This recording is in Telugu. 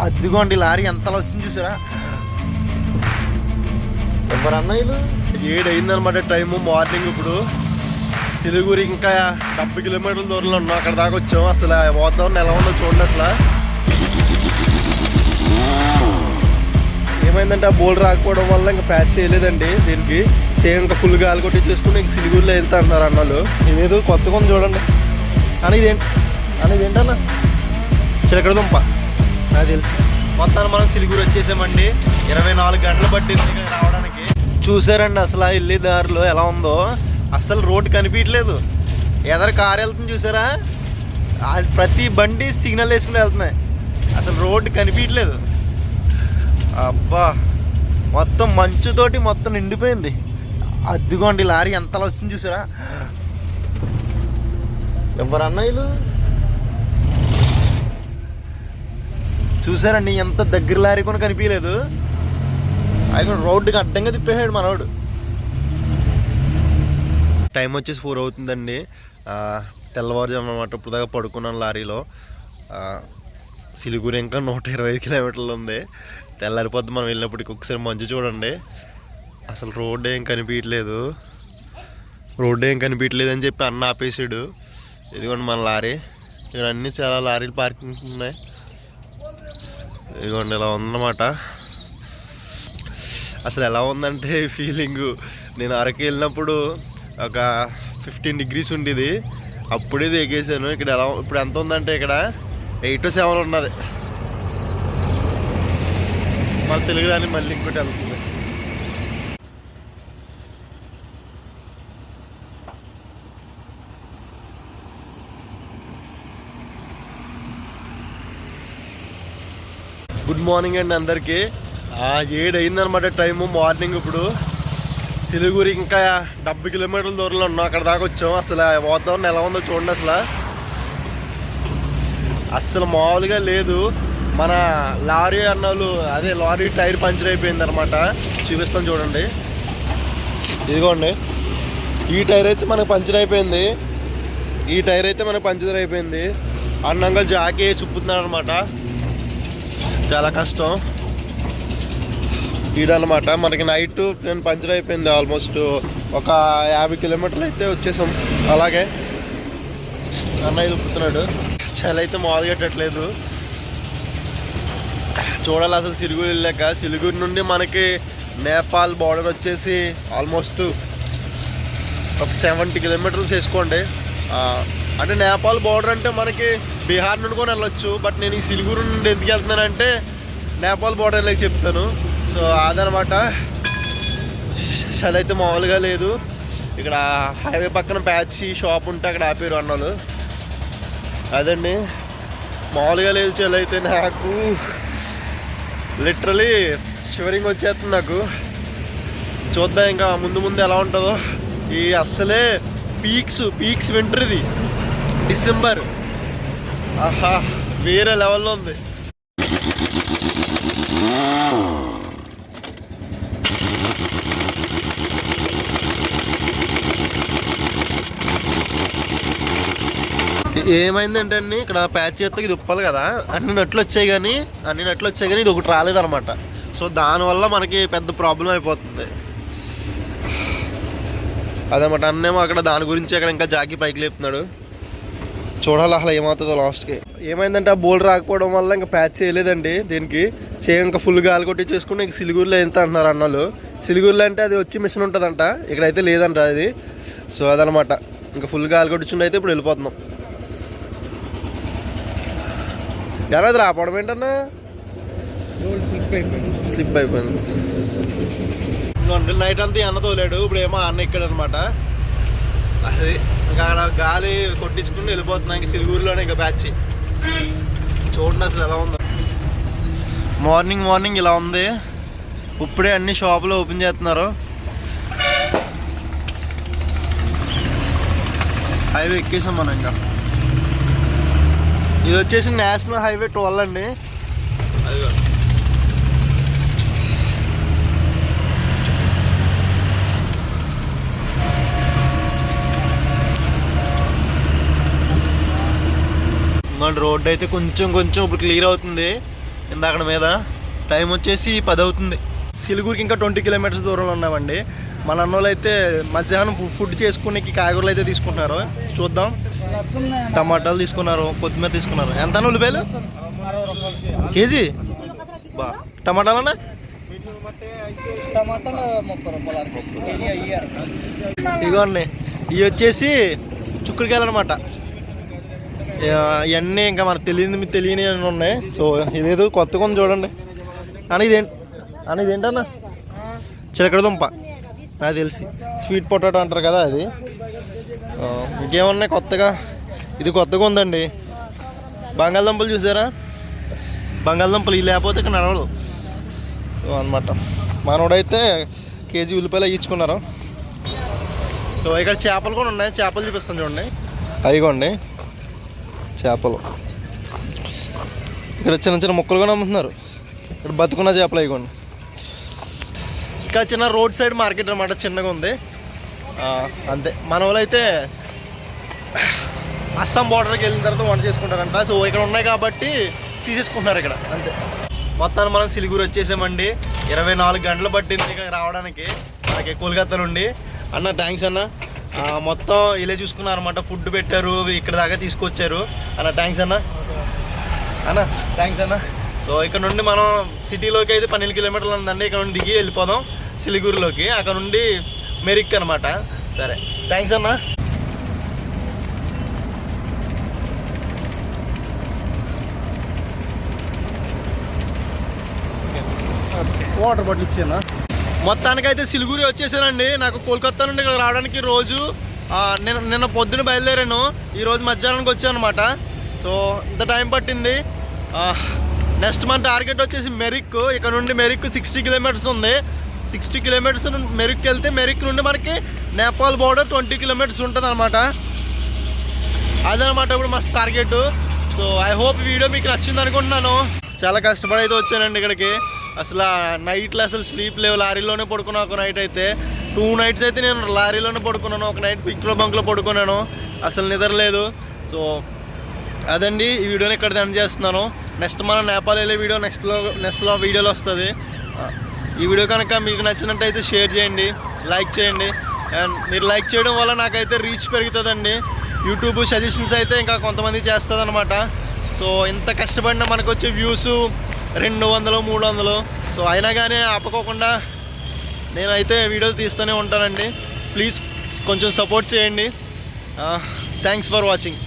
అద్దిగోండి లారీ ఎంతలా వస్తుంది చూసారా? ఎవరన్నా ఇది? ఏడు అయిందనమాట టైము మార్నింగ్ ఇప్పుడు. సిలిగురి ఇంకా డెబ్బై కిలోమీటర్ల దూరంలో ఉన్నాం అక్కడ దాకా వచ్చాం. అసలు ఆ వాతావరణం ఎలా ఉందో చూడండి అసలు. ఏమైందంటే ఆ బోల్ రాకపోవడం వల్ల ఇంకా ప్యాచ్ చేయలేదండి దీనికి. సేమ్ ఇంకా ఫుల్ గాలి కొట్టి చేసుకుని ఇంక సిలిగురిలో వెళ్తా అన్నారు అన్నలు. ఇదేదో కొత్తగా ఉంది చూడండి. అని ఇదేంటి అని ఇదేంటన్నా? చిలకడ దుంప. నాకు తెలుసు. మొత్తాన్ని మనం సిలిగురి వచ్చేసామండి. ఇరవై నాలుగు గంటలు పట్టింది రావడానికి. చూసారండి అసలు ఆ వెళ్ళే దారిలో ఎలా ఉందో? అసలు రోడ్డు కనిపించట్లేదు. ఎదరు కారు వెళ్తుంది చూసారా? ప్రతి బండి సిగ్నల్ వేసుకుని వెళ్తున్నాయి. అసలు రోడ్డు కనిపించట్లేదు. అబ్బా! మొత్తం మంచుతోటి మొత్తం నిండిపోయింది. అద్దుకోండి లారీ ఎంతలా వస్తుంది చూసారా? ఎవరన్నా వీళ్ళు? చూసారండి ఎంత దగ్గర లారీ కూడా కనిపించలేదు ఆయన రోడ్డుకి అడ్డంగా తిప్పేసాడు మనవాడు టైం వచ్చేసి ఫోర్ అవుతుందండి. తెల్లవారుజాము తెల్లవారుజామున అనమాట ఇప్పుడు దాకా పడుకున్నాను లారీలో. సిలిగురి ఇంకా నూట ఇరవై ఐదు కిలోమీటర్లు ఉంది. తెల్లారిపోద్ది మనం వెళ్ళినప్పటికి ఒకసారి మంచు చూడండి. అసలు రోడ్ ఏం కనిపించట్లేదు. రోడ్ ఏం కనిపించట్లేదు అని చెప్పి అన్న ఆపేసాడు ఇదిగోండి మన లారీ. ఇక్కడ అన్నీ చాలా లారీలు పార్కింగ్ ఉన్నాయి. ఇదిగోండి ఇలా ఉందన్నమాట. అసలు ఎలా ఉందంటే ఫీలింగ్ నేను అరకు వెళ్ళినప్పుడు ఒక ఫిఫ్టీన్ డిగ్రీస్ ఉండేది. అప్పుడే ఎగేసాను ఇక్కడ ఎలా ఇప్పుడు ఎంత ఉందంటే ఇక్కడ ఎయిట్ సెవెన్ ఉన్నది. మన తెలుగు దాన్ని మళ్ళీ ఇంకోటి వెళ్తుంది. గుడ్ మార్నింగ్ అండి అందరికీ. ఏడైందనమాట ఏడు అయిందనమాట టైము మార్నింగ్ ఇప్పుడు. సిలిగురి ఇంకా డెబ్బై కిలోమీటర్ల దూరంలో ఉన్నాం అక్కడ దాకా వచ్చాం. అసలు పోతాం వాతావరణం ఎలా ఉందో చూడండి అసలు. అస్సలు మామూలుగా లేదు. మన లారీ అన్నోళ్ళు అదే లారీ టైర్ పంచర్ అయిపోయింది అనమాట చూపిస్తాం చూడండి. ఇదిగోండి. ఈ టైర్ అయితే మనకు పంచర్ అయిపోయింది. ఈ టైర్ అయితే మనకు పంచర్ అయిపోయింది. అన్నంగా జాకీ చుప్పుతున్నాడు అనమాట చాలా కష్టం. ఈడనమాట మనకి నైట్ నేను పంచర్ అయిపోయింది ఆల్మోస్ట్ ఒక యాభై కిలోమీటర్లు అయితే వచ్చేసాం. అలాగే అన్నయ్య దుప్పుతున్నాడు చలి అయితే మామూలుగా చూడాలి అసలు సిలుగురు వెళ్ళాక సిలుగురు నుండి మనకి నేపాల్ బార్డర్ వచ్చేసి ఆల్మోస్ట్ ఒక సెవెంటీ కిలోమీటర్స్ వేసుకోండి అంటే నేపాల్ బార్డర్ అంటే మనకి బీహార్ నుండి కూడా వెళ్ళొచ్చు బట్ నేను ఈ సిలిగురు నుండి ఎందుకు వెళ్తున్నానంటే నేపాల్ బోర్డర్లోకి చెప్తాను. సో అదనమాట. చలి అయితే మామూలుగా లేదు. ఇక్కడ హైవే పక్కన ప్యాచ్ షాప్ ఉంటే అక్కడ ఆపేరు అన్నలు అదండి. మామూలుగా లేదు చలి అయితే నాకు. లిటరలీ షివరింగ్ వచ్చేస్తుంది నాకు. చూద్దాం ఇంకా ముందు ముందు ఎలా ఉంటుందో. ఈ అస్సలే పీక్స్ పీక్స్ వింటర్ ఇది. డిసెంబర్ ఆహా వేరే లెవెల్లో ఉంది. ఏమైందంటే అండి ఇక్కడ ప్యాచ్ చేస్తే ఇది ఉప్పాలి కదా అన్ని నట్లు వచ్చాయి కానీ అన్ని నట్లు వచ్చాయి కానీ ఇది ఒకటి రాలేదన్నమాట. సో దానివల్ల మనకి పెద్ద ప్రాబ్లం అయిపోతుంది. అదనమాట అన్నేమో అక్కడ దాని గురించి అక్కడ ఇంకా జాకి పైకి లేపుతున్నాడు. చూడాలి అసలు ఏమవుతుందో లాస్ట్కి. ఏమైందంటే ఆ బోల్ రాకపోవడం వల్ల ఇంకా ప్యాచ్ చేయలేదండి దీనికి. సేమ్ ఇంకా ఫుల్ గాలి కొట్టి చేసుకుని ఇంక సిలిగురిలో ఎంత అంటున్నారు అన్నలు సిలిగురిలో అంటే అది వచ్చి మిషన్ ఉంటుందంట. ఇక్కడైతే లేదంట అది. సో అదనమాట. ఇంకా ఫుల్ గాలి కొట్టించుండి అయితే ఇప్పుడు వెళ్ళిపోతున్నాం. ఎలా అది రాపోవడం ఏంటన్నా స్లిప్ అయిపోయింది. నైట్ అంతా అన్న తోలాడు. ఇప్పుడు ఏమో అన్న ఇక్కడ అనమాట అది అక్కడ గాలి కొట్టించుకుని వెళ్ళిపోతున్నాం. ఇంక సిలిగురిలోనే ఇంకా బ్యాచ్ చూడండి అసలు ఎలా ఉందో. మార్నింగ్ మార్నింగ్ ఇలా ఉంది. ఇప్పుడే అన్ని షాపులు ఓపెన్ చేస్తున్నారు. హైవే ఎక్కేసాం మనం ఇంకా. ఇది వచ్చేసి నేషనల్ హైవే ట్వెల్వ్ అండి. అదిగో రోడ్ అయితే కొంచెం కొంచెం ఇప్పుడు క్లియర్ అవుతుంది. ఇందాక మీద టైం వచ్చేసి పది అవుతుంది. సిలిగురికి ఇంకా ట్వంటీ కిలోమీటర్స్ దూరంలో ఉన్నామండి. మన అన్నోళ్ళు అయితే మధ్యాహ్నం ఫుడ్ చేసుకునే కాయగూరలు అయితే తీసుకుంటున్నారు. చూద్దాం. టమాటాలు తీసుకున్నారు కొత్తిమీర తీసుకున్నారు. ఎంత ఉల్లిపాయలు? కేజీ? బా. టమాటాలన్నా టమాటాలు ముప్పై ఇదిగోండి ఇవి వచ్చేసి చుక్కుడికాయలు అనమాట ఇవన్నీ ఇంకా మనకు తెలియని మీకు తెలియని ఉన్నాయి. సో ఇదేదో కొత్తగా ఉంది చూడండి. అని ఇదేంటి అని ఇదేంటన్నా? చిలకడ దుంప. నాకు తెలిసి. స్వీట్ పొటాటో అంటారు కదా అది. ఇంకేమున్నాయి కొత్తగా? ఇది కొత్తగా ఉందండి. బంగాళదుంపలు చూసారా? బంగాళదుంపలు ఇవి లేకపోతే ఇక్కడ నడవదు. అనమాట మనోడైతే కేజీ ఉల్లిపాయలు ఇచ్చుకున్నారు. సో ఇక్కడ చేపలు కూడా ఉన్నాయి. చేపలు చూపిస్తాను చూడండి. అయిగోండి చేపలు. ఇక్కడ చిన్న చిన్న ముక్కలు కూడా అమ్ముతున్నారు. ఇక్కడ బతుకున్న చేపలు అయిగోండి ఇక్కడ చిన్న రోడ్ సైడ్ మార్కెట్ అనమాట చిన్నగా ఉంది. అంతే. మన వాళ్ళు అయితే అస్సాం బార్డర్కి వెళ్ళిన తర్వాత వంట చేసుకుంటారంట. సో ఇక్కడ ఉన్నాయి కాబట్టి తీసేసుకుంటున్నారు ఇక్కడ. అంతే. మొత్తాన్ని మనం సిలిగురు వచ్చేసామండి. ఇరవై నాలుగు గంటలు పట్టింది ఇక్కడ రావడానికి. మనకి కోల్కతా నుండి అన్న థ్యాంక్స్ అన్న. మొత్తం ఇలా చూసుకున్నారు అనమాట ఫుడ్ పెట్టారు ఇక్కడ దాకా తీసుకొచ్చారు. అన్న థ్యాంక్స్ అన్న. అన్న థ్యాంక్స్ అన్న. సో ఇక్కడ నుండి మనం సిటీలోకి అయితే పన్నెండు కిలోమీటర్లు ఉందండి. ఇక్కడ నుండి దిగి వెళ్ళిపోదాం సిలిగురిలోకి. అక్కడ నుండి మెరిక్ అనమాట సరే. థ్యాంక్స్ అన్న. వాటర్ బాటిల్ ఇచ్చేనా మొత్తానికైతే సిలిగురి వచ్చేసానండి. నాకు కోల్కతా నుండి ఇక్కడ రావడానికి రోజు నేను నిన్న పొద్దున బయలుదేరాను. ఈరోజు మధ్యాహ్నానికి వచ్చాను అనమాట సో ఇంత టైం పట్టింది. నెక్స్ట్ మన టార్గెట్ వచ్చేసి మెరిక్. ఇక్కడ నుండి మెరిక్ సిక్స్టీ కిలోమీటర్స్ ఉంది. సిక్స్టీ కిలోమీటర్స్ మెరిక్ వెళ్తే మెరిక్ నుండి మనకి నేపాల్ బోర్డర్ ట్వంటీ కిలోమీటర్స్ ఉంటుంది అనమాట అదనమాట ఇప్పుడు మా target. So I hope video మీకు నచ్చింది అనుకుంటున్నాను చాలా కష్టపడి అయితే వచ్చానండి ఇక్కడికి. అసలు నైట్లో అసలు స్లీప్ లేవు. లారీలోనే పడుకున్నా ఒక నైట్ అయితే. టూ నైట్స్ అయితే నేను లారీలోనే పడుకున్నాను. ఒక నైట్ పిక్లో బంక్లో పడుకున్నాను. అసలు నిద్రలేదు సో అదండి. ఈ వీడియోని ఇక్కడ ఎండ్ చేస్తున్నాను. నెక్స్ట్ మనం నేపాల్ వెళ్ళే వీడియో నెక్స్ట్లో నెక్స్ట్లో వీడియోలో వస్తుంది. ఈ వీడియో కనుక మీకు నచ్చినట్టయితే షేర్ చేయండి. లైక్ చేయండి. అండ్ మీరు లైక్ చేయడం వల్ల నాకైతే రీచ్ పెరుగుతుందండి. యూట్యూబ్ సజెషన్స్ అయితే ఇంకా కొంతమంది చేస్తుంది అనమాట సో ఇంత కష్టపడిన మనకు వచ్చే వ్యూస్ రెండు వందలు మూడు వందలు. సో అయినా కానీ ఆపకోకుండా నేనైతే వీడియోలు తీస్తూనే ఉంటానండి. ప్లీజ్ కొంచెం సపోర్ట్ చేయండి. Thanks for watching.